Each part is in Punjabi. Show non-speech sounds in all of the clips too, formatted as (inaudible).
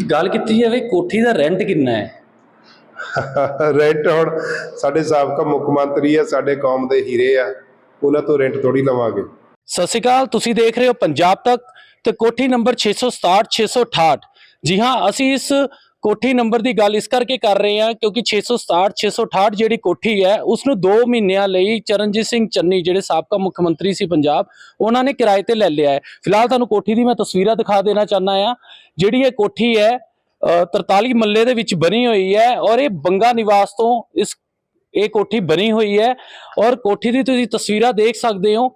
ਗੱਲ ਕੀਤੀ ਜਾਵੇ ਕੋਠੀ ਦਾ ਰੈਂਟ ਕਿੰਨਾ ਹੈ? ਰੈਂਟ ਹੁਣ ਸਾਡੇ ਸਾਬਕਾ ਮੁੱਖ ਮੰਤਰੀ ਆ ਸਾਡੇ ਕੌਮ ਦੇ ਹੀਰੇ ਆ ਉਹਨਾਂ ਤੋਂ ਰੈਂਟ ਥੋੜੀ ਲਵਾਂਗੇ। ਸਤਿ ਸ਼੍ਰੀ ਅਕਾਲ ਤੁਸੀਂ ਦੇਖ ਰਹੇ ਹੋ ਪੰਜਾਬ ਤੱਕ ਤੇ ਕੋਠੀ ਨੰਬਰ 667 668 ਜੀ ਹਾਂ ਅਸੀਂ ਇਸ ਕੋਠੀ ਨੰਬਰ ਦੀ ਗੱਲ ਇਸ ਕਰਕੇ ਕਰ ਰਹੇ ਹਾਂ ਕਿਉਂਕਿ 667 668 ਜਿਹੜੀ ਕੋਠੀ ਹੈ ਉਸ ਨੂੰ 2 ਮਹੀਨਿਆਂ ਲਈ ਚਰਨਜੀਤ ਸਿੰਘ ਚੰਨੀ ਜਿਹੜੇ ਸਾਬਕਾ ਮੁੱਖ ਮੰਤਰੀ ਸੀ ਪੰਜਾਬ ਉਹਨਾਂ ਨੇ ਕਿਰਾਏ ਤੇ ਲੈ ਲਿਆ ਹੈ। ਫਿਲਹਾਲ ਤੁਹਾਨੂੰ ਕੋਠੀ ਦੀ ਮੈਂ ਤਸਵੀਰਾਂ ਦਿਖਾ ਦੇਣਾ ਚਾਹੁੰਦਾ ਹਾਂ। ਜਿਹੜੀ ਇਹ ਕੋਠੀ ਹੈ ਅ, 43 ਮੱਲੇ ਦੇ ਵਿੱਚ ਬਣੀ ਹੋਈ ਹੈ ਔਰ ਇਹ ਬੰਗਾ ਨਿਵਾਸ ਤੋਂ ਇਸ ਇਹ ਕੋਠੀ ਬਣੀ ਹੋਈ ਹੈ ਔਰ ਕੋਠੀ ਦੀ ਤੁਸੀਂ ਤਸਵੀਰਾਂ ਦੇਖ ਸਕਦੇ ਹੋ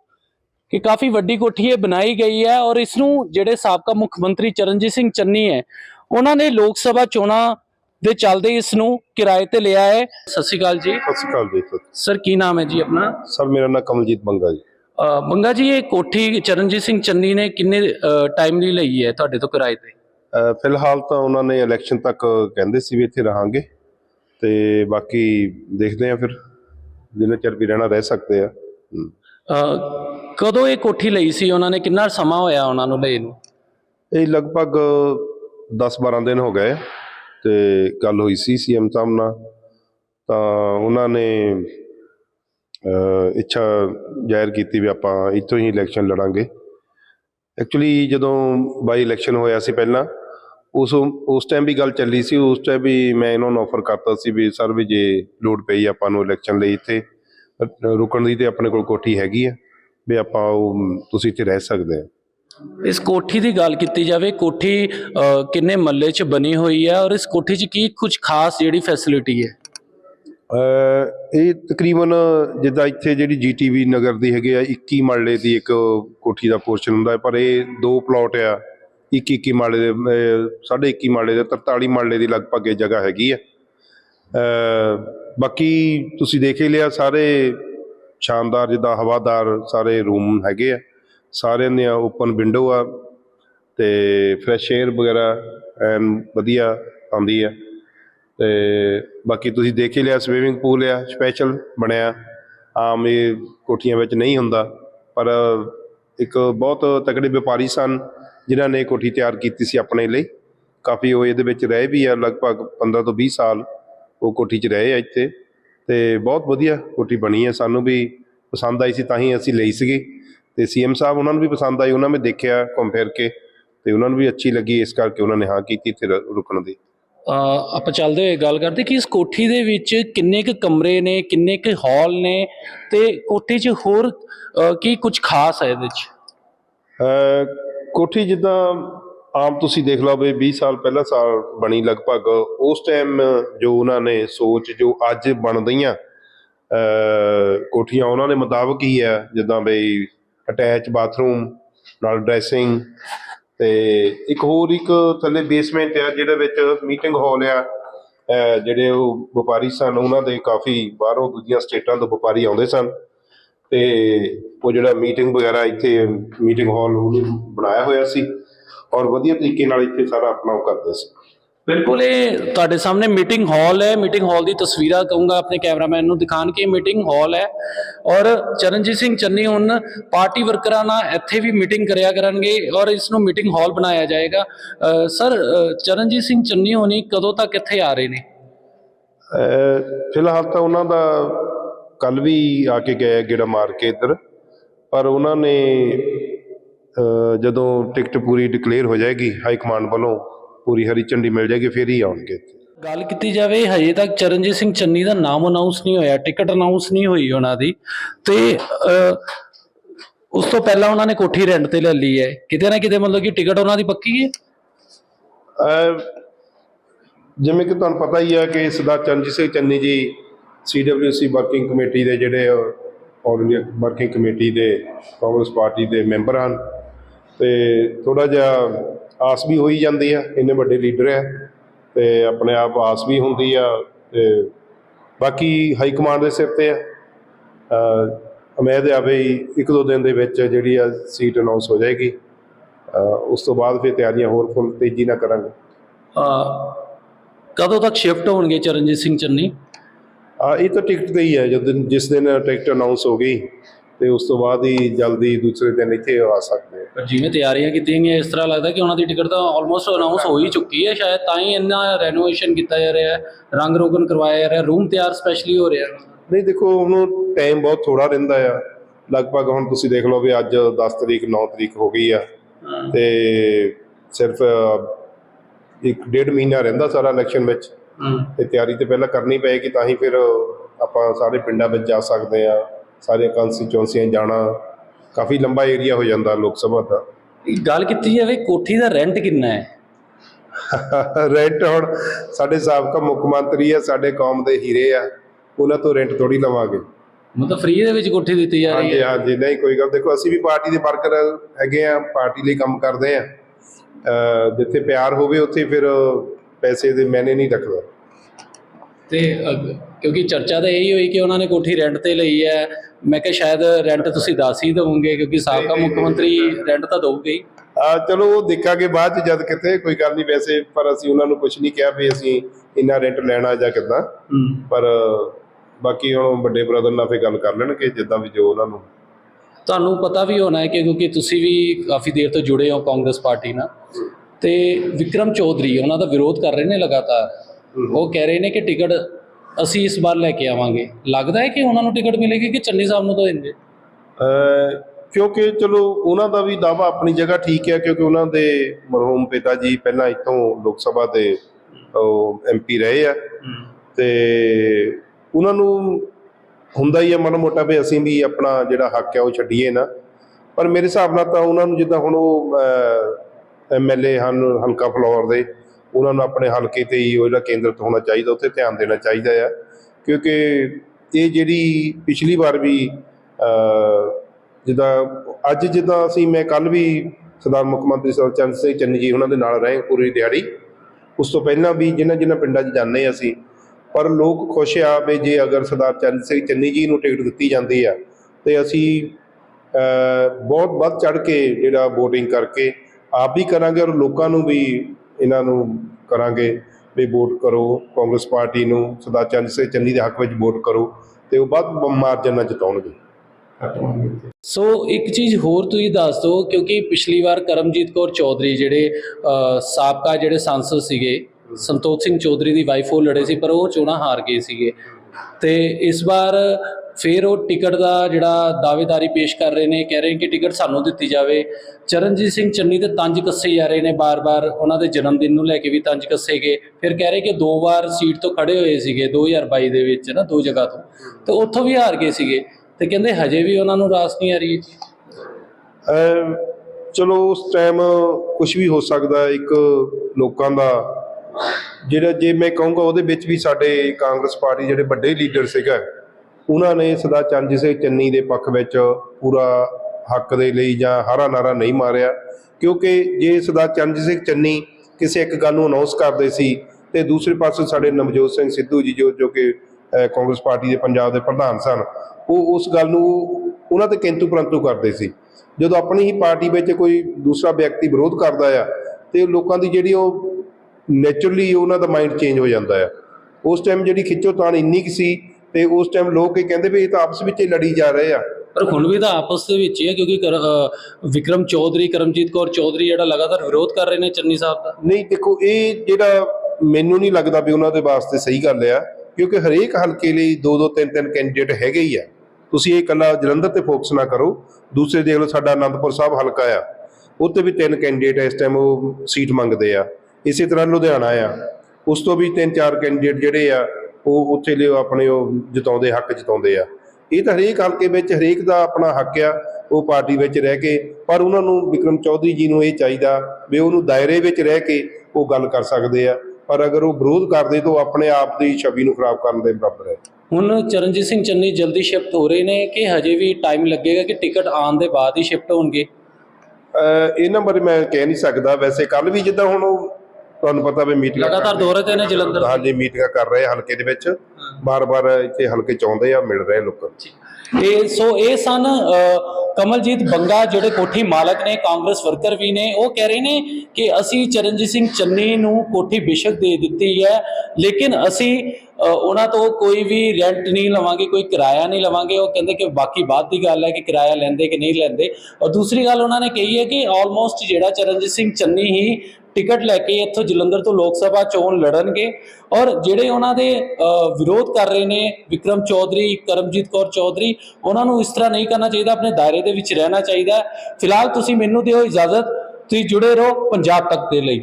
ਕਿ ਕਾਫੀ ਵੱਡੀ ਕੋਠੀ ਇਹ ਬਣਾਈ ਗਈ ਹੈ ਔਰ ਇਸ ਨੂੰ ਜਿਹੜੇ ਸਾਬਕਾ ਮੁੱਖ ਮੰਤਰੀ ਚਰਨਜੀਤ ਸਿੰਘ ਚੰਨੀ ਹੈ ਉਹਨਾਂ ਨੇ ਲੋਕ ਸਭਾ ਚੋਣਾਂ ਦੇ ਚੱਲਦੇ ਇਸ ਨੂੰ ਕਿਰਾਏ ਤੇ ਲਿਆ ਹੈ। ਸਤਿ ਸ਼੍ਰੀ ਅਕਾਲ ਜੀ। ਸਤਿ ਸ਼੍ਰੀ ਅਕਾਲ ਜੀ ਸਰ ਕੀ ਨਾਮ ਹੈ ਜੀ ਆਪਣਾ? ਸਰ ਮੇਰਾ ਨਾਮ ਕਮਲਜੀਤ ਬੰਗਾ ਜੀ। ਬੰਗਾ ਜੀ ਇਹ ਕੋਠੀ ਚਰਨਜੀਤ ਸਿੰਘ ਚੰਨੀ ਨੇ ਕਿੰਨੇ ਟਾਈਮ ਲਈ ਲਈ ਹੈ ਤੁਹਾਡੇ ਤੋਂ ਕਿਰਾਏ ਤੇ? ਫਿਲਹਾਲ ਤਾਂ ਉਹਨਾਂ ਨੇ ਇਲੈਕਸ਼ਨ ਤੱਕ ਕਹਿੰਦੇ ਸੀ ਵੀ ਇੱਥੇ ਰਹਾਂਗੇ। ਤੇ ਬਾਕੀ ਦੇਖਦੇ ਆ ਫਿਰ ਜਿੰਨੇ ਚਿਰ ਵੀ ਰਹਿਣਾ ਰਹਿ ਸਕਦੇ ਆ। ਕਦੋਂ ਇਹ ਕੋਠੀ ਲਈ ਸੀ? ਉਹਨਾਂ ਨੇ ਕਿੰਨਾ ਸਮਾਂ ਹੋਇਆ ਉਹਨਾਂ ਨੂੰ ਲਈ ਨੂੰ? ਇਹ ਲਗਭਗ 10-12 ਦਿਨ ਹੋ ਗਏ ਤੇ ਗੱਲ ਹੋਈ ਸੀ ਸੀਐਮ ਸਾਹਿਬ ਨਾਲ। ਤਾਂ ਉਹਨਾਂ ਨੇ ਇੱਛਾ ਜ਼ਾਹਿਰ ਕੀਤੀ ਵੀ ਆਪਾਂ ਇੱਥੋਂ ਹੀ ਇਲੈਕਸ਼ਨ ਲੜਾਂਗੇ। ਐਕਚੁਅਲੀ ਜਦੋਂ ਬਾਈ ਇਲੈਕਸ਼ਨ ਹੋਇਆ ਸੀ ਪਹਿਲਾਂ, ਉਸ ਉਸ ਟਾਈਮ ਵੀ ਗੱਲ ਚੱਲੀ ਸੀ। ਉਸ ਟਾਈਮ ਵੀ ਮੈਂ ਇਹਨਾਂ ਨੂੰ ਆਫਰ ਕਰਤਾ ਸੀ ਵੀ ਸਰ ਵੀ ਜੇ ਲੋਡ ਪਈ ਆਪਾਂ ਨੂੰ ਇਲੈਕਸ਼ਨ ਲਈ ਇੱਥੇ ਰੁਕਣ ਦੀ ਤੇ ਆਪਣੇ ਕੋਲ ਕੋਠੀ ਹੈਗੀ ਆ, ਵੀ ਆਪਾਂ ਉਹ, ਤੁਸੀਂ ਇੱਥੇ ਰਹਿ ਸਕਦੇ ਆ। ਇਸ ਕੋਠੀ ਦੀ ਗੱਲ ਕੀਤੀ ਜਾਵੇ, ਕੋਠੀ ਕਿੰਨੇ ਮੱਲੇ 'ਚ ਬਣੀ ਹੋਈ ਹੈ ਔਰ ਇਸ ਕੋਠੀ 'ਚ ਕੀ ਕੁਝ ਖਾਸ ਜਿਹੜੀ ਫੈਸਿਲਿਟੀ ਹੈ? ਇਹ ਤਕਰੀਬਨ ਜਿੱਦਾਂ ਇੱਥੇ ਜਿਹੜੀ ਜੀਟੀਵੀ ਨਗਰ ਦੀ ਹੈਗੇ ਆ 21 ਮਰਲੇ ਦੀ ਇੱਕ ਕੋਠੀ ਦਾ ਪੋਰਸ਼ਨ ਹੁੰਦਾ ਪਰ ਇਹ ਦੋ ਪਲਾਟ ਆ। 21 21 ਮਰਲੇ ਦੇ ਅਹ ਸਾਢੇ 21 ਮਰਲੇ ਦੇ 43 ਮਰਲੇ ਦੀ ਲਗਭਗ ਇਹ ਜਗ੍ਹਾ ਹੈਗੀ ਆ। ਬਾਕੀ ਤੁਸੀਂ ਦੇਖ ਹੀ ਲਿਆ, ਸਾਰੇ ਸ਼ਾਨਦਾਰ ਜਿੱਦਾਂ ਹਵਾਦਾਰ, ਸਾਰੇ ਰੂਮ ਹੈਗੇ ਆ। ਸਾਰਿਆਂ ਦੀਆਂ ਓਪਨ ਵਿੰਡੋ ਆ ਤੇ ਫਰੈਸ਼ 에ਅਰ ਵਗੈਰਾ ਐਨ ਵਧੀਆ ਆਉਂਦੀ ਆ। ਤੇ ਬਾਕੀ ਤੁਸੀਂ ਦੇਖ ਹੀ ਲਿਆ ਸਵੀਮਿੰਗ ਪੂਲ ਆ ਸਪੈਸ਼ਲ ਬਣਿਆ। ਆਮ ਇਹ ਕੋਠੀਆਂ ਵਿੱਚ ਨਹੀਂ ਹੁੰਦਾ, ਪਰ ਇੱਕ ਬਹੁਤ ਤਕੜੇ ਵਪਾਰੀ ਸਨ, ਜਿਨ੍ਹਾਂ ਨੇ ਕੋਠੀ ਤਿਆਰ ਕੀਤੀ ਸੀ ਆਪਣੇ ਲਈ। ਕਾਫੀ ਉਹ ਇਹਦੇ ਵਿੱਚ ਰਹੇ ਵੀ ਆ, ਲਗਭਗ 15 ਤੋਂ 20 ਸਾਲ ਉਹ ਕੋਠੀ 'ਚ ਰਹੇ ਆ ਇੱਥੇ। ਤੇ ਬਹੁਤ ਵਧੀਆ ਕੋਠੀ ਬਣੀ ਹੈ ਸਾਨੂੰ ਵੀ ਪਸੰਦ ਆਈ ਸੀ, ਤਾਂ ਹੀ ਅਸੀਂ ਲਈ ਸੀਗੀ। ਤੇ ਸੀਐਮ ਸਾਹਿਬ ਉਹਨਾਂ ਨੂੰ ਵੀ ਪਸੰਦ ਆਈ ਉਹਨਾਂ ਨੇ ਦੇਖਿਆ ਘੁੰਮ ਫਿਰ ਕੇ ਤੇ ਉਹਨਾਂ ਨੂੰ ਵੀ ਅੱਛੀ ਲੱਗੀ ਇਸ ਕਰਕੇ ਉਹਨਾਂ ਨੇ ਹਾਂ ਕੀਤੀ ਇੱਥੇ ਰੁਕਣ ਦੀ। ਆਪਾਂ ਚੱਲਦੇ ਹੋਏ ਗੱਲ ਕਰਦੇ ਕਿ ਇਸ ਕੋਠੀ ਦੇ ਵਿੱਚ ਕਿੰਨੇ ਕੁ ਕਮਰੇ ਨੇ ਕਿੰਨੇ ਕੁ ਹਾਲ ਨੇ ਤੇ ਕੋਠੀ 'ਚ ਹੋਰ ਕੀ ਕੁਝ ਖਾਸ ਹੈ ਇਹਦੇ 'ਚ? ਕੋਠੀ ਜਿੱਦਾਂ ਆਮ ਤੁਸੀਂ ਦੇਖ ਲਓ ਵੀ 20 ਸਾਲ ਪਹਿਲਾਂ ਸਾਲ ਬਣੀ ਲਗਭਗ ਉਸ ਟਾਈਮ ਜੋ ਉਹਨਾਂ ਨੇ ਸੋਚ ਜੋ ਅੱਜ ਬਣਦੀਆਂ ਕੋਠੀਆਂ ਉਹਨਾਂ ਦੇ ਮੁਤਾਬਕ ਹੀ ਆ ਜਿੱਦਾਂ ਬਈ ਅਟੈਚ ਬਾਥਰੂਮ ਨਾਲ ਡਰੈਸਿੰਗ ਤੇ ਇੱਕ ਹੋਰ ਇੱਕ ਥੱਲੇ ਬੇਸਮੈਂਟ ਆ, ਜਿਹਦੇ ਵਿੱਚ ਮੀਟਿੰਗ ਹਾਲ ਆ। ਜਿਹੜੇ ਉਹ ਵਪਾਰੀ ਸਨ, ਉਹਨਾਂ ਦੇ ਕਾਫੀ ਬਾਹਰੋਂ ਦੂਜੀਆਂ ਸਟੇਟਾਂ ਤੋਂ ਵਪਾਰੀ ਆਉਂਦੇ ਸਨ। ਤੇ ਉਹ ਜਿਹੜਾ ਮੀਟਿੰਗ ਵਗੈਰਾ ਇੱਥੇ ਮੀਟਿੰਗ ਹਾਲ ਉਹਨੂੰ ਬਣਾਇਆ ਹੋਇਆ ਸੀ ਔਰ ਵਧੀਆ ਤਰੀਕੇ ਨਾਲ ਇੱਥੇ ਸਾਰਾ ਆਪਣਾ ਉਹ ਕਰਦੇ ਸੀ। ਬਿਲਕੁਲ। ਇਹ ਤੁਹਾਡੇ ਸਾਹਮਣੇ ਮੀਟਿੰਗ ਹਾਲ ਹੈ। ਮੀਟਿੰਗ ਹਾਲ ਦੀ ਤਸਵੀਰਾਂ ਕਹੂੰਗਾ ਆਪਣੇ ਕੈਮਰਾਮੈਨ ਨੂੰ। ਦਿਖਾਣ ਕਿ ਮੀਟਿੰਗ ਹਾਲ ਹੈ। ਔਰ ਚਰਨਜੀਤ ਸਿੰਘ ਚੰਨੀ ਹੁਣ ਪਾਰਟੀ ਵਰਕਰਾਂ ਨਾਲ ਇੱਥੇ ਵੀ ਮੀਟਿੰਗ ਕਰਿਆ ਕਰਨਗੇ ਔਰ ਇਸ ਨੂੰ ਮੀਟਿੰਗ ਹਾਲ ਬਣਾਇਆ ਜਾਏਗਾ। ਸਰ ਚਰਨਜੀਤ ਸਿੰਘ ਚੰਨੀ ਹੋਣੀ ਕਦੋਂ ਤੱਕ ਇੱਥੇ ਆ ਰਹੇ ਨੇ? ਫਿਲਹਾਲ ਤਾਂ ਉਹਨਾਂ ਦਾ ਕੱਲ ਵੀ ਆ ਕੇ ਗਏ ਗੇੜਾ ਮਾਰ ਕੇ ਇੱਧਰ। ਪਰ ਉਹਨਾਂ ਨੇ ਜਦੋਂ ਟਿਕਟ ਪੂਰੀ ਡਿਕਲੇਅਰ ਹੋ ਜਾਏਗੀ ਹਾਈ ਕਮਾਂਡ ਵੱਲੋਂ ਪੂਰੀ ਹਰੀ ਝੰਡੀ ਮਿਲ ਜਾਏਗੀ ਫਿਰ ਹੀ ਆਉਣਗੇ। ਗੱਲ ਕੀਤੀ ਜਾਵੇ ਹਜੇ ਤੱਕ ਚਰਨਜੀਤ ਸਿੰਘ ਚੰਨੀ ਦਾ ਨਾਮ ਅਨਾਉਂਸ ਨਹੀਂ ਹੋਇਆ ਟਿਕਟ ਅਨਾਉਂਸ ਨਹੀਂ ਹੋਈ ਉਹਨਾਂ ਦੀ। ਤੇ ਉਸ ਤੋਂ ਪਹਿਲਾਂ ਉਹਨਾਂ ਨੇ ਕੋਠੀ ਰੈਂਟ ਤੇ ਲੈ ਲਈ ਹੈ। ਕਿਤੇ ਨਾ ਕਿਤੇ ਮਤਲਬ ਕਿ ਟਿਕਟ ਉਹਨਾਂ ਦੀ ਪੱਕੀ ਹੈ? ਜਿਵੇਂ ਕਿ ਤੁਹਾਨੂੰ ਪਤਾ ਹੀ ਹੈ ਕਿ ਸਰਦਾਰ ਚਰਨਜੀਤ ਸਿੰਘ ਚੰਨੀ ਜੀ ਸੀਡਬਲਯੂਸੀ ਵਰਕਿੰਗ ਕਮੇਟੀ ਦੇ ਜਿਹੜੇ ਇੰਡੀਆ ਵਰਕਿੰਗ ਕਮੇਟੀ ਦੇ ਕਾਂਗਰਸ ਪਾਰਟੀ ਦੇ ਮੈਂਬਰ ਹਨ। ਤੇ ਥੋੜਾ ਜਿਹਾ ਆਸ ਵੀ ਹੋਈ ਜਾਂਦੀ ਆ ਇੰਨੇ ਵੱਡੇ ਲੀਡਰ ਆ ਤੇ ਆਪਣੇ ਆਪ ਆਸ ਵੀ ਹੁੰਦੀ ਆ ਤੇ ਬਾਕੀ ਹਾਈ ਕਮਾਂਡ ਦੇ ਸਿਰ ਤੇ ਆ। ਉਮੀਦ ਆ ਵੀ ਇੱਕ ਦੋ ਦਿਨ ਦੇ ਵਿੱਚ ਜਿਹੜੀ ਆ ਸੀਟ ਅਨਾਉਂਸ ਹੋ ਜਾਏਗੀ। ਉਸ ਤੋਂ ਬਾਅਦ ਫਿਰ ਤਿਆਰੀਆਂ ਹੋਰ ਫੁੱਲ ਤੇਜ਼ੀ ਨਾਲ ਕਰਾਂਗੇ। ਕਦੋਂ ਤੱਕ ਸ਼ਿਫਟ ਹੋਣਗੇ ਚਰਨਜੀਤ ਸਿੰਘ ਚੰਨੀ? ਇਹ ਤਾਂ ਟਿਕਟ ਤੇ ਹੀ ਹੈ ਜਦ ਜਿਸ ਦਿਨ ਟਿਕਟ ਅਨਾਉਂਸ ਹੋ ਗਈ ਤੇ ਉਸ ਤੋਂ ਬਾਅਦ ਹੀ ਜਲਦੀ ਦੂਸਰੇ ਦਿਨ ਇੱਥੇ ਆ ਸਕਦੇ ਪਰ ਜਿਵੇਂ ਤਿਆਰੀਆਂ ਕੀਤੀਆਂ ਗਈਆਂ ਇਸ ਤਰ੍ਹਾਂ ਲੱਗਦਾ ਕਿ ਉਹਨਾਂ ਦੀ ਟਿਕਟ ਤਾਂ ਆਲਮੋਸਟ ਅਨਾਉਂਸ ਹੋ ਹੀ ਚੁੱਕੀ ਹੈ ਸ਼ਾਇਦ ਤਾਂ ਹੀ ਇੰਨਾ ਰੈਨੋਵੇਸ਼ਨ ਕੀਤਾ ਜਾ ਰਿਹਾ ਹੈ ਰੰਗ ਰੋਗਨ ਕਰਵਾਇਆ ਜਾ ਰਿਹਾ ਰੂਮ ਤਿਆਰ ਸਪੈਸ਼ਲੀ ਹੋ ਰਿਹਾ। ਨਹੀਂ ਦੇਖੋ ਹੁਣ ਟਾਈਮ ਬਹੁਤ ਥੋੜਾ ਰਹਿੰਦਾ ਆ। ਲਗਭਗ ਹੁਣ ਤੁਸੀਂ ਦੇਖ ਲਓ ਵੀ ਅੱਜ 10 ਤਰੀਕ 9 ਤਰੀਕ ਹੋ ਗਈ ਆ। ਤੇ ਸਿਰਫ ਇੱਕ ਡੇਢ ਮਹੀਨਾ ਰਹਿੰਦਾ ਸਾਰਾ ਇਲੈਕਸ਼ਨ ਵਿੱਚ। ਤੇ ਤਿਆਰੀ ਤੇ ਪਹਿਲਾਂ ਕਰਨੀ ਪਏਗੀ ਤਾਂ ਹੀ ਫਿਰ ਆਪਾਂ ਸਾਰੇ ਪਿੰਡਾਂ ਵਿੱਚ ਜਾ ਸਕਦੇ ਆ। ਸਾਰੇ ਕੰਸਟੀਚੁਐਂਸੀਆਂ ਜਾਣਾ ਕਾਫੀ ਲੰਬਾ ਏਰੀਆ ਹੋ ਜਾਂਦਾ ਲੋਕ ਸਭਾ ਦਾ। ਗੱਲ ਕੀਤੀ ਜਾਵੇ ਕੋਠੀ ਦਾ ਰੈਂਟ ਕਿੰਨਾ ਹੈ? (laughs) ਰੈਂਟ ਹੁਣ ਸਾਡੇ ਸਾਬਕਾ ਮੁੱਖ ਮੰਤਰੀ ਆ ਸਾਡੇ ਕੌਮ ਦੇ ਹੀਰੇ ਆ ਉਹਨਾਂ ਤੋਂ ਰੈਂਟ ਥੋੜੀ ਲਵਾਂਗੇ। ਮਤਲਬ ਫ੍ਰੀ ਦੇ ਵਿੱਚ ਕੋਠੀ ਦਿੱਤੀ ਜਾ ਰਹੀ ਹਾਂਜੀ ਹੈ? ਹਾਂਜੀ ਨਹੀਂ ਕੋਈ ਗੱਲ ਦੇਖੋ ਅਸੀਂ ਵੀ ਪਾਰਟੀ ਦੇ ਵਰਕਰ ਹੈਗੇ ਆ ਪਾਰਟੀ ਲਈ ਕੰਮ ਕਰਦੇ ਆ। ਅਹ ਜਿੱਥੇ ਪਿਆਰ ਹੋਵੇ ਉੱਥੇ ਫਿਰ ਪੈਸੇ ਦੇ ਮੈਨੇ ਨਹੀਂ ਰੱਖਦਾ। ਤੇ ਕਿਉਂਕਿ ਚਰਚਾ ਤਾਂ ਇਹੀ ਹੋਈ ਕਿ ਉਹਨਾਂ ਨੇ ਕੋਠੀ ਰੈਂਟ ਤੇ ਲਈ ਹੈ। ਮੈਂ ਕਿਹਾ ਸ਼ਾਇਦ ਰੈਂਟ ਤੁਸੀਂ ਦੱਸ ਹੀ ਦਵੋਗੇ ਕਿਉਂਕਿ ਸਾਬਕਾ ਮੁੱਖ ਮੰਤਰੀ ਰੈਂਟ ਤਾਂ ਦਊਗੇ। ਹੀ ਆ ਚਲੋ ਉਹ ਦੇਖਾਂਗੇ ਬਾਅਦ ਚ ਜਦ ਕਿਤੇ ਕੋਈ ਗੱਲ ਨਹੀਂ ਵੈਸੇ ਪਰ ਅਸੀਂ ਉਹਨਾਂ ਨੂੰ ਕੁਝ ਨਹੀਂ ਕਿਹਾ ਵੀ ਅਸੀਂ ਇੰਨਾ ਰੈਂਟ ਲੈਣਾ ਜਾਂ ਕਿੱਦਾਂ। ਪਰ ਬਾਕੀ ਹੁਣ ਵੱਡੇ ਬ੍ਰਦਰ ਨਾਲ ਫੇ ਗੱਲ ਕਰ ਲੈਣਗੇ ਜਿੱਦਾਂ ਵੀ ਜੋ ਉਹਨਾਂ ਨੂੰ। ਤੁਹਾਨੂੰ ਪਤਾ ਵੀ ਹੋਣਾ ਹੈ ਕਿ ਕਿਉਂਕਿ ਤੁਸੀਂ ਵੀ ਕਾਫੀ ਦੇਰ ਤੋਂ ਜੁੜੇ ਹੋ ਕਾਂਗਰਸ ਪਾਰਟੀ ਨਾਲ। ਤੇ ਵਿਕਰਮ ਚੌਧਰੀ ਉਹਨਾਂ ਦਾ ਵਿਰੋਧ ਕਰ ਰਹੇ ਨੇ ਲਗਾਤਾਰ। ਉਹ ਕਹਿ ਰਹੇ ਨੇ ਕਿ ਟਿਕਟ ਅਸੀਂ ਇਸ ਵਾਰ ਲੈ ਕੇ ਆਵਾਂਗੇ। ਲੱਗਦਾ ਹੈ ਕਿ ਉਹਨਾਂ ਨੂੰ ਟਿਕਟ ਮਿਲੇਗੀ ਕਿ ਚੰਨੀ ਸਾਹਿਬ ਨੂੰ ਤਾਂ ਅਹ ਕਿਉਂਕਿ ਚਲੋ ਉਹਨਾਂ ਦਾ ਵੀ ਦਾਵਾ ਆਪਣੀ ਜਗ੍ਹਾ ਠੀਕ ਹੈ ਕਿਉਂਕਿ ਉਹਨਾਂ ਦੇ ਮਰਹੂਮ ਪਿਤਾ ਜੀ ਪਹਿਲਾਂ ਇੱਥੋਂ ਲੋਕ ਸਭਾ ਦੇ ਉਹ ਐਮਪੀ ਰਹੇ ਆ। ਤੇ ਉਹਨਾਂ ਨੂੰ ਹੁੰਦਾ ਹੀ ਹੈ ਮਨ ਮੋਟਾ ਵੀ ਅਸੀਂ ਵੀ ਆਪਣਾ ਜਿਹੜਾ ਹੱਕ ਹੈ ਉਹ ਛੱਡੀਏ ਨਾ। ਪਰ ਮੇਰੇ ਹਿਸਾਬ ਨਾਲ ਤਾਂ ਉਹਨਾਂ ਨੂੰ ਜਿੱਦਾਂ ਹੁਣ ਉਹ ਐਮਐਲਏ ਹਨ ਹਲਕਾ ਫਲੋਰ ਦੇ ਉਹਨਾਂ ਨੂੰ ਆਪਣੇ ਹਲਕੇ ਤੇ ਹੀ ਉਹ ਜਿਹੜਾ ਕੇਂਦਰਿਤ ਹੋਣਾ ਚਾਹੀਦਾ, ਉੱਥੇ ਧਿਆਨ ਦੇਣਾ ਚਾਹੀਦਾ ਆ। ਕਿਉਂਕਿ ਇਹ ਜਿਹੜੀ ਪਿਛਲੀ ਵਾਰ ਵੀ ਜਿੱਦਾਂ ਅੱਜ ਜਿੱਦਾਂ ਅਸੀਂ, ਮੈਂ ਕੱਲ ਵੀ ਸਰਦਾਰ ਮੁੱਖ ਮੰਤਰੀ ਸਰਦਾਰ ਚੰਦ ਸਿੰਘ ਚੰਨੀ ਜੀ ਉਹਨਾਂ ਦੇ ਨਾਲ ਰਹੇ ਪੂਰੀ ਦਿਹਾੜੀ। ਉਸ ਤੋਂ ਪਹਿਲਾਂ ਵੀ ਜਿਨ੍ਹਾਂ ਜਿਨ੍ਹਾਂ ਪਿੰਡਾਂ 'ਚ ਜਾਂਦੇ ਹਾਂ ਅਸੀਂ, ਪਰ ਲੋਕ ਖੁਸ਼ ਆ ਵੀ ਜੇ ਅਗਰ ਸਰਦਾਰ ਚੰਦ ਸਿੰਘ ਚੰਨੀ ਜੀ ਨੂੰ ਟਿਕਟ ਦਿੱਤੀ ਜਾਂਦੀ ਆ, ਤੇ ਅਸੀਂ ਬਹੁਤ ਵੱਧ ਚੜ ਕੇ ਜਿਹੜਾ VOTING ਕਰਕੇ ਆਪ ਵੀ ਕਰਾਂਗੇ ਔਰ ਲੋਕਾਂ ਨੂੰ ਵੀ ਇਹਨਾਂ ਨੂੰ ਕਰਾਂਗੇ ਵੀ ਵੋਟ ਕਰੋ, ਕਾਂਗਰਸ ਪਾਰਟੀ ਨੂੰ ਸਰਦਾਰ ਚੰਦ ਸਿੰਘ ਚੰਨੀ ਦੇ ਹੱਕ ਵਿੱਚ ਵੋਟ ਕਰੋ ਤੇ ਉਹ ਵੱਧ ਮਾਰਜਨ ਨਾਲ ਜਿਤਾਉਣਗੇ। ਸੋ ਇੱਕ ਚੀਜ਼ ਹੋਰ ਤੁਸੀਂ ਦੱਸ ਦਿਓ, ਕਿਉਂਕਿ ਪਿਛਲੀ ਵਾਰ ਕਰਮਜੀਤ ਕੌਰ ਚੌਧਰੀ ਜਿਹੜੇ ਸਾਬਕਾ ਜਿਹੜੇ ਸੰਸਦ ਸੀਗੇ, ਸੰਤੋਖ ਸਿੰਘ ਚੌਧਰੀ ਦੀ ਵਾਈਫ ਉਹ ਲੜੇ ਸੀ, ਪਰ ਉਹ ਚੋਣਾਂ ਹਾਰ ਗਏ ਸੀਗੇ। ਤੇ ਇਸ ਵਾਰ ਫਿਰ ਉਹ ਟਿਕਟ ਦਾ ਜਿਹੜਾ ਦਾਅਵੇਦਾਰੀ ਪੇਸ਼ ਕਰ ਰਹੇ ਨੇ, ਕਹਿ ਰਹੇ ਕਿ ਟਿਕਟ ਸਾਨੂੰ ਦਿੱਤੀ ਜਾਵੇ। ਚਰਨਜੀਤ ਸਿੰਘ ਚੰਨੀ ਤੇ ਤੰਜ ਕੱਸੇ ਜਾ ਰਹੇ ਨੇ ਬਾਰ-ਬਾਰ, ਉਹਨਾਂ ਦੇ ਜਨਮ ਦਿਨ ਨੂੰ ਲੈ ਕੇ ਵੀ ਤੰਜ ਕੱਸੇ ਗਏ ਫਿਰ ਕਹਿ ਰਹੇ ਕਿ ਦੋ ਵਾਰ ਸੀਟ ਤੋਂ ਖੜੇ ਹੋਏ ਸੀਗੇ 2022 ਦੇ ਵਿੱਚ ਨਾ, ਦੋ ਜਗ੍ਹਾ ਤੋਂ। ਤੇ ਉੱਥੋਂ ਵੀ ਹਾਰ ਗਏ ਸੀਗੇ। ਤੇ ਕਹਿੰਦੇ ਹਜੇ ਵੀ ਉਹਨਾਂ ਨੂੰ ਰਾਸ ਨਹੀਂ ਆ ਰਹੀ ਚਲੋ, ਉਸ ਟਾਈਮ ਕੁਝ ਵੀ ਹੋ ਸਕਦਾ ਇੱਕ ਲੋਕਾਂ ਦਾ। ਜਿਹੜਾ ਜੇ ਮੈਂ ਕਹੂੰਗਾ, ਉਹਦੇ ਵਿੱਚ ਵੀ ਸਾਡੇ ਕਾਂਗਰਸ ਪਾਰਟੀ ਜਿਹੜੇ ਵੱਡੇ ਲੀਡਰ ਸੀਗਾ ਉਹਨਾਂ ਨੇ ਸਦਾ ਚੰਦ ਸਿੰਘ ਚੰਨੀ ਦੇ ਪੱਖ ਵਿੱਚ ਪੂਰਾ ਹੱਕ ਦੇ ਲਈ ਜਾਂ ਹਾਰਾ ਨਾਰਾ ਨਹੀਂ ਮਾਰਿਆ, ਕਿਉਂਕਿ ਜੇ ਸਦਾ ਚੰਦ ਸਿੰਘ ਚੰਨੀ ਕਿਸੇ ਇੱਕ ਗੱਲ ਨੂੰ ਅਨਾਉਂਸ ਕਰਦੇ ਸੀ ਤੇ ਦੂਸਰੇ ਪਾਸੇ ਸਾਡੇ ਨਵਜੋਤ ਸਿੰਘ ਸਿੱਧੂ ਜੀ ਜੋ ਜੋ ਕਿ ਕਾਂਗਰਸ ਪਾਰਟੀ ਦੇ ਪੰਜਾਬ ਦੇ ਪ੍ਰਧਾਨ ਸਨ, ਉਹ ਉਸ ਗੱਲ ਨੂੰ ਉਹਨਾਂ ਤੇ ਕਿੰਤੂ ਪਰੰਤੂ ਕਰਦੇ ਸੀ। ਜਦੋਂ ਆਪਣੀ ਹੀ ਪਾਰਟੀ ਵਿੱਚ ਕੋਈ ਦੂਸਰਾ ਵਿਅਕਤੀ ਵਿਰੋਧ ਕਰਦਾ ਆ ਤੇ ਲੋਕਾਂ ਦੀ ਜਿਹੜੀ ਉਹ ਨੇਚਰਲੀ ਉਹਨਾਂ ਦਾ ਮਾਈਂਡ ਚੇਂਜ ਹੋ ਜਾਂਦਾ ਆ। ਉਸ ਟਾਈਮ ਜਿਹੜੀ ਖਿੱਚੋਤਾਣ ਇੰਨੀ ਕੁ ਸੀ ਤੇ ਉਸ ਟਾਈਮ ਲੋਕ ਇਹ ਕਹਿੰਦੇ ਵੀ ਇਹ ਤਾਂ ਆਪਸ ਵਿੱਚ ਹੀ ਲੜੀ ਜਾ ਰਹੇ ਆ। ਪਰ ਹੁਣ ਵੀ ਤਾਂ ਆਪਸ ਦੇ ਵਿੱਚ ਹੀ ਹੈ ਕਿਉਂਕਿ ਵਿਕਰਮ ਚੌਧਰੀ ਕਰਮਜੀਤ ਕੌਰ ਚੌਧਰੀ ਜਿਹੜਾ ਲਗਾਤਾਰ ਵਿਰੋਧ ਕਰ ਰਹੇ ਨੇ ਚੰਨੀ ਸਾਹਿਬ ਦਾ। ਨਹੀਂ ਦੇਖੋ ਇਹ ਜਿਹੜਾ ਮੈਨੂੰ ਨਹੀਂ ਲੱਗਦਾ ਵੀ ਉਹਨਾਂ ਦੇ ਵਾਸਤੇ ਸਹੀ ਗੱਲ ਆ ਕਿਉਂਕਿ ਹਰੇਕ ਹਲਕੇ ਲਈ ਦੋ ਦੋ ਤਿੰਨ ਤਿੰਨ ਕੈਂਡੀਡੇਟ ਹੈਗੇ ਹੀ ਆ। ਤੁਸੀਂ ਇਹ ਇਕੱਲਾ ਜਲੰਧਰ ਤੇ ਫੋਕਸ ਨਾ ਕਰੋ ਦੂਸਰੇ ਦੇਖ ਲਓ ਸਾਡਾ ਆਨੰਦਪੁਰ ਸਾਹਿਬ ਹਲਕਾ ਆ ਉੱਥੇ ਵੀ ਤਿੰਨ ਕੈਂਡੀਡੇਟ ਇਸ ਟਾਈਮ ਉਹ ਸੀਟ ਮੰਗਦੇ ਆ। ਇਸੇ ਤਰ੍ਹਾਂ ਲੁਧਿਆਣਾ ਆ ਉਸ ਤੋਂ ਵੀ ਤਿੰਨ ਚਾਰ ਕੈਂਡੀਡੇਟ ਜਿਹੜੇ ਆ ਉਹ ਉੱਥੇ ਲਈ ਆਪਣੇ ਉਹ ਜਿਤਾਉਂਦੇ ਹੱਕ ਜਿਤਾਉਂਦੇ ਆ। ਇਹ ਤਾਂ ਹਰੇਕ ਹਲਕੇ ਵਿੱਚ ਹਰੇਕ ਦਾ ਆਪਣਾ ਹੱਕ ਆ ਉਹ ਪਾਰਟੀ ਵਿੱਚ ਰਹਿ ਕੇ ਪਰ ਉਹਨਾਂ ਨੂੰ ਵਿਕਰਮ ਚੌਧਰੀ ਜੀ ਨੂੰ ਇਹ ਚਾਹੀਦਾ ਵੀ ਉਹਨੂੰ ਦਾਇਰੇ ਵਿੱਚ ਰਹਿ ਕੇ ਉਹ ਗੱਲ ਕਰ ਸਕਦੇ ਆ। ਪਰ ਅਗਰ ਉਹ ਵਿਰੋਧ ਕਰਦੇ ਤਾਂ ਉਹ ਆਪਣੇ ਆਪ ਦੀ ਛਵੀ ਨੂੰ ਖਰਾਬ ਕਰਨ ਦੇ ਬਰਾਬਰ ਹੈ। ਹੁਣ ਚਰਨਜੀਤ ਸਿੰਘ ਚੰਨੀ ਜਲਦੀ ਸ਼ਿਫਟ ਹੋ ਰਹੇ ਨੇ ਕਿ ਹਜੇ ਵੀ ਟਾਈਮ ਲੱਗੇਗਾ ਕਿ ਟਿਕਟ ਆਉਣ ਦੇ ਬਾਅਦ ਹੀ ਸ਼ਿਫਟ ਹੋਣਗੇ? ਇਹਨਾਂ ਬਾਰੇ ਮੈਂ ਕਹਿ ਨਹੀਂ ਸਕਦਾ। ਵੈਸੇ ਕੱਲ ਵੀ ਜਿੱਦਾਂ ਹੁਣ ਉਹ ਤੁਹਾਨੂੰ ਪਤਾ ਵੀ ਮੀਟਿੰਗ ਲਗਾਤਾਰ ਦੌਰੇ ਤੇ ਨੇ ਜਲੰਧਰ ਹਾਂਜੀ ਮੀਟਿੰਗਾਂ ਕਰ ਰਹੇ ਹਲਕੇ ਦੇ ਵਿੱਚ। ਬਾਰ-ਬਾਰ ਇੱਥੇ ਹਲਕੇ ਚ ਆਉਂਦੇ ਆ ਮਿਲ ਰਹੇ ਲੋਕਾਂ ਨੂੰ। ਇਹ ਸੋ ਇਹ ਸਨ ਕਮਲਜੀਤ ਬੰਗਾ ਜਿਹੜੇ ਕੋਠੀ ਮਾਲਕ ਨੇ ਕਾਂਗਰਸ ਵਰਕਰ ਵੀ ਨੇ ਉਹ ਕਹਿ ਰਹੇ ਨੇ ਕਿ ਅਸੀਂ ਚਰਨਜੀਤ ਸਿੰਘ ਚੰਨੀ ਨੂੰ ਕੋਠੀ ਬੇਸ਼ੱਕ ਦੇ ਦਿੱਤੀ ਹੈ ਲੇਕਿਨ ਅਸੀਂ ਉਹਨਾਂ ਤੋਂ ਕੋਈ ਵੀ ਰੈਂਟ ਨਹੀਂ ਲਵਾਂਗੇ ਕੋਈ ਕਿਰਾਇਆ ਨਹੀਂ ਲਵਾਂਗੇ। ਉਹ ਕਹਿੰਦੇ ਕਿ ਬਾਕੀ ਬਾਤ ਦੀ ਗੱਲ ਹੈ ਕਿ ਕਿਰਾਇਆ ਲੈਂਦੇ ਕਿ ਨਹੀਂ ਲੈਂਦੇ। ਔਰ ਦੂਸਰੀ ਗੱਲ ਉਹਨਾਂ ਨੇ ਕਹੀ ਹੈ ਕਿ ਆਲਮੋਸਟ ਜਿਹੜਾ ਚਰਨਜੀਤ ਸਿੰਘ ਚੰਨੀ ਹੀ ਟਿਕਟ ਲੈ ਕੇ ਇੱਥੋਂ ਜਲੰਧਰ ਤੋਂ ਲੋਕ ਸਭਾ ਚੋਣ ਲੜਨਗੇ। ਔਰ ਜਿਹੜੇ ਉਹਨਾਂ ਦੇ ਵਿਰੋਧ ਕਰ ਰਹੇ ਨੇ, ਵਿਕਰਮ ਚੌਧਰੀ, ਕਰਮਜੀਤ ਕੌਰ ਚੌਧਰੀ, ਉਹਨਾਂ ਨੂੰ ਇਸ ਤਰ੍ਹਾਂ ਨਹੀਂ ਕਰਨਾ ਚਾਹੀਦਾ, ਆਪਣੇ ਦਾਇਰੇ ਦੇ ਵਿੱਚ ਰਹਿਣਾ ਚਾਹੀਦਾ। ਫਿਲਹਾਲ ਤੁਸੀਂ ਮੈਨੂੰ ਦਿਓ ਇਜਾਜ਼ਤ, ਤੁਸੀਂ ਜੁੜੇ ਰਹੋ ਪੰਜਾਬ ਤੱਕ ਦੇ ਲਈ।